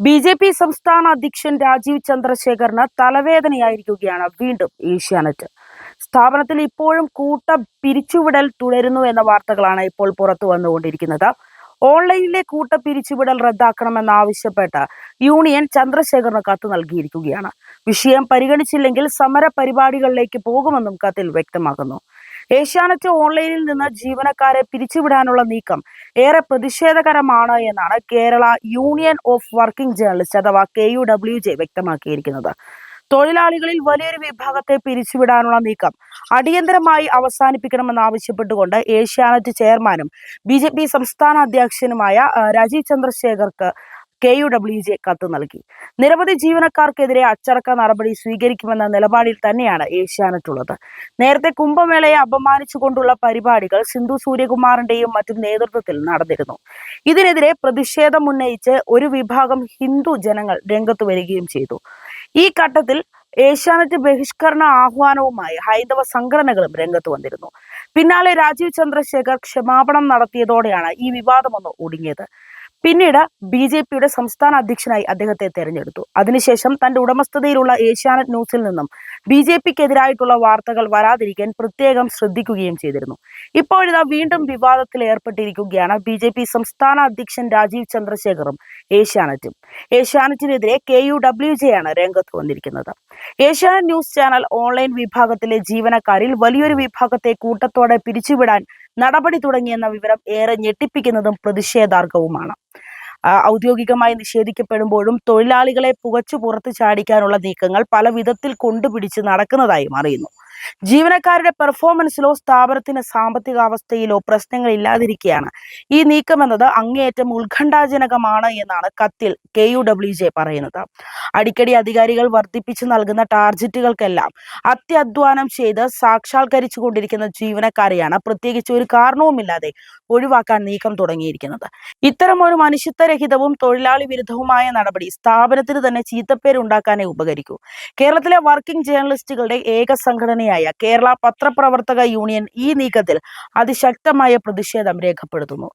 B J P സംസ്ഥാന അധ്യക്ഷൻ രാജീവ് ചന്ദ്രശേഖറിന് തലവേദനയായിരിക്കുകയാണ് വീണ്ടും ഏഷ്യാനെറ്റ്. സ്ഥാപനത്തിൽ ഇപ്പോഴും കൂട്ട പിരിച്ചുവിടൽ തുടരുന്നു എന്ന വാർത്തകളാണ് ഇപ്പോൾ പുറത്തു വന്നുകൊണ്ടിരിക്കുന്നത്. ഓൺലൈനിലെ കൂട്ട പിരിച്ചുവിടൽ റദ്ദാക്കണമെന്നാവശ്യപ്പെട്ട് യൂണിയൻ ചന്ദ്രശേഖറിന് കത്ത് നൽകിയിരിക്കുകയാണ്. വിഷയം പരിഗണിച്ചില്ലെങ്കിൽ സമര പരിപാടികളിലേക്ക് പോകുമെന്നും കത്തിൽ വ്യക്തമാക്കുന്നു. ഏഷ്യാനെറ്റ് ഓൺലൈനിൽ നിന്ന് ജീവനക്കാരെ പിരിച്ചുവിടാനുള്ള നീക്കം ഏറെ പ്രതിഷേധകരമാണ് എന്നാണ് Kerala union of working journalist അഥവാ കെ യു ഡബ്ല്യു ജെ വ്യക്തമാക്കിയിരിക്കുന്നത്. തൊഴിലാളികളിൽ വലിയൊരു വിഭാഗത്തെ പിരിച്ചുവിടാനുള്ള നീക്കം അടിയന്തരമായി അവസാനിപ്പിക്കണമെന്ന് ആവശ്യപ്പെട്ടുകൊണ്ട് ഏഷ്യാനെറ്റ് ചെയർമാനും ബി ജെ പി സംസ്ഥാന അധ്യക്ഷനുമായ രാജീവ് ചന്ദ്രശേഖർക്ക് കെ യു ഡബ്ല്യു ജെ കത്ത് നൽകി. നിരവധി ജീവനക്കാർക്കെതിരെ അച്ചടക്ക നടപടി സ്വീകരിക്കുമെന്ന നിലപാടിൽ തന്നെയാണ് ഏഷ്യാനെറ്റ് ഉള്ളത് നേരത്തെ കുംഭമേളയെ അപമാനിച്ചുകൊണ്ടുള്ള പരിപാടികൾ സിന്ധു സൂര്യകുമാറിന്റെയും മറ്റും നേതൃത്വത്തിൽ നടന്നിരുന്നു. ഇതിനെതിരെ പ്രതിഷേധം ഉന്നയിച്ച് ഒരു വിഭാഗം ഹിന്ദു ജനങ്ങൾ രംഗത്ത് വരികയും ചെയ്തു. ഈ ഘട്ടത്തിൽ ഏഷ്യാനെറ്റ് ബഹിഷ്കരണ ആഹ്വാനവുമായി ഹൈന്ദവ സംഘടനകളും രംഗത്ത് വന്നിരുന്നു. പിന്നാലെ രാജീവ് ചന്ദ്രശേഖർ ക്ഷമാപണം നടത്തിയതോടെയാണ് ഈ വിവാദമൊന്ന് ഒടുങ്ങിയത്. പിന്നീട് ബി ജെ പിയുടെ സംസ്ഥാന അധ്യക്ഷനായി അദ്ദേഹത്തെ തെരഞ്ഞെടുത്തു. അതിനുശേഷം തന്റെ ഉടമസ്ഥതയിലുള്ള ഏഷ്യാനെറ്റ് ന്യൂസിൽ നിന്നും ബി ജെ പിക്കെതിരായിട്ടുള്ള വാർത്തകൾ വരാതിരിക്കാൻ പ്രത്യേകം ശ്രദ്ധിക്കുകയും ചെയ്തിരുന്നു. ഇപ്പോഴിതാ വീണ്ടും വിവാദത്തിൽ ഏർപ്പെട്ടിരിക്കുകയാണ് ബി ജെ പി സംസ്ഥാന അധ്യക്ഷൻ രാജീവ് ചന്ദ്രശേഖറും ഏഷ്യാനെറ്റും. ഏഷ്യാനെറ്റിനെതിരെ കെ യു ഡബ്ല്യു ജെ ആണ് രംഗത്ത് വന്നിരിക്കുന്നത്. ഏഷ്യാനെറ്റ് ന്യൂസ് ചാനൽ ഓൺലൈൻ വിഭാഗത്തിലെ ജീവനക്കാരിൽ വലിയൊരു വിഭാഗത്തെ കൂട്ടത്തോടെ പിരിച്ചുവിടാൻ നടപടി തുടങ്ങിയെന്ന വിവരം ഏറെ ഞെട്ടിപ്പിക്കുന്നതും പ്രതിഷേധാർഹവുമാണ് ഔദ്യോഗികമായി നിഷേധിക്കപ്പെടുമ്പോഴും തൊഴിലാളികളെ പുകച്ചു പുറത്തു ചാടിക്കാനുള്ള നീക്കങ്ങൾ പല വിധത്തിൽ കൊണ്ടുപിടിച്ച് നടക്കുന്നതായും അറിയുന്നു. ജീവനക്കാരുടെ പെർഫോമൻസിലോ സ്ഥാപനത്തിന്റെ സാമ്പത്തിക അവസ്ഥയിലോ പ്രശ്നങ്ങൾ ഇല്ലാതിരിക്കുകയാണ് ഈ നീക്കം എന്നത് അങ്ങേയറ്റം ഉത്കണ്ഠാജനകമാണ് എന്നാണ് കത്തിൽ കെ യു ഡബ്ല്യു ജെ പറയുന്നത്. അടിക്കടി അധികാരികൾ വർദ്ധിപ്പിച്ചു നൽകുന്ന ടാർജറ്റുകൾക്കെല്ലാം അത്യധ്വാനം ചെയ്ത് സാക്ഷാത്കരിച്ചു കൊണ്ടിരിക്കുന്ന ജീവനക്കാരെയാണ് പ്രത്യേകിച്ച് ഒരു കാരണവുമില്ലാതെ ഒഴിവാക്കാൻ നീക്കം തുടങ്ങിയിരിക്കുന്നത്. ഇത്തരം ഒരു മനുഷ്യത്വരഹിതവും തൊഴിലാളി വിരുദ്ധവുമായ നടപടി സ്ഥാപനത്തിന് തന്നെ ചീത്തപ്പേരുണ്ടാക്കാനേ ഉപകരിക്കൂ. കേരളത്തിലെ വർക്കിംഗ് ജേർണലിസ്റ്റുകളുടെ ഏക സംഘടനയായ കേരള പത്രപ്രവർത്തക യൂണിയൻ ഈ നീക്കത്തിൽ അതിശക്തമായ പ്രതിഷേധം രേഖപ്പെടുത്തുന്നു.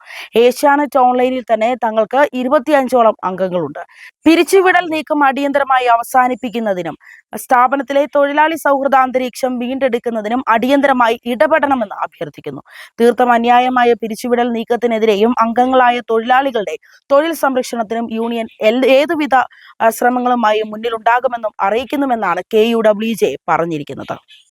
ഏഷ്യാനെറ്റ് ഓൺലൈനിൽ തന്നെ തങ്ങൾക്ക് ഇരുപത്തിയഞ്ചോളം അംഗങ്ങളുണ്ട്. പിരിച്ചുവിടൽ നീക്കം അടിയന്തരമായി അവസാനിപ്പിക്കുന്നതിനും സ്ഥാപനത്തിലെ തൊഴിലാളി സൗഹൃദ അന്തരീക്ഷം വീണ്ടെടുക്കുന്നതിനും അടിയന്തരമായി ഇടപെടണമെന്ന് അഭ്യർത്ഥിക്കുന്നു. തീർത്തും അന്യായമായ പിരിച്ചുവിടൽ നീക്കത്തിനെതിരെയും അംഗങ്ങളായ തൊഴിലാളികളുടെ തൊഴിൽ സംരക്ഷണത്തിനും യൂണിയൻ ഏതുവിധ ശ്രമങ്ങളുമായി മുന്നിലുണ്ടാകുമെന്നും അറിയിക്കുന്നുവെന്നാണ് കെ യു ഡബ്ല്യു ജെ പറഞ്ഞിരിക്കുന്നത്.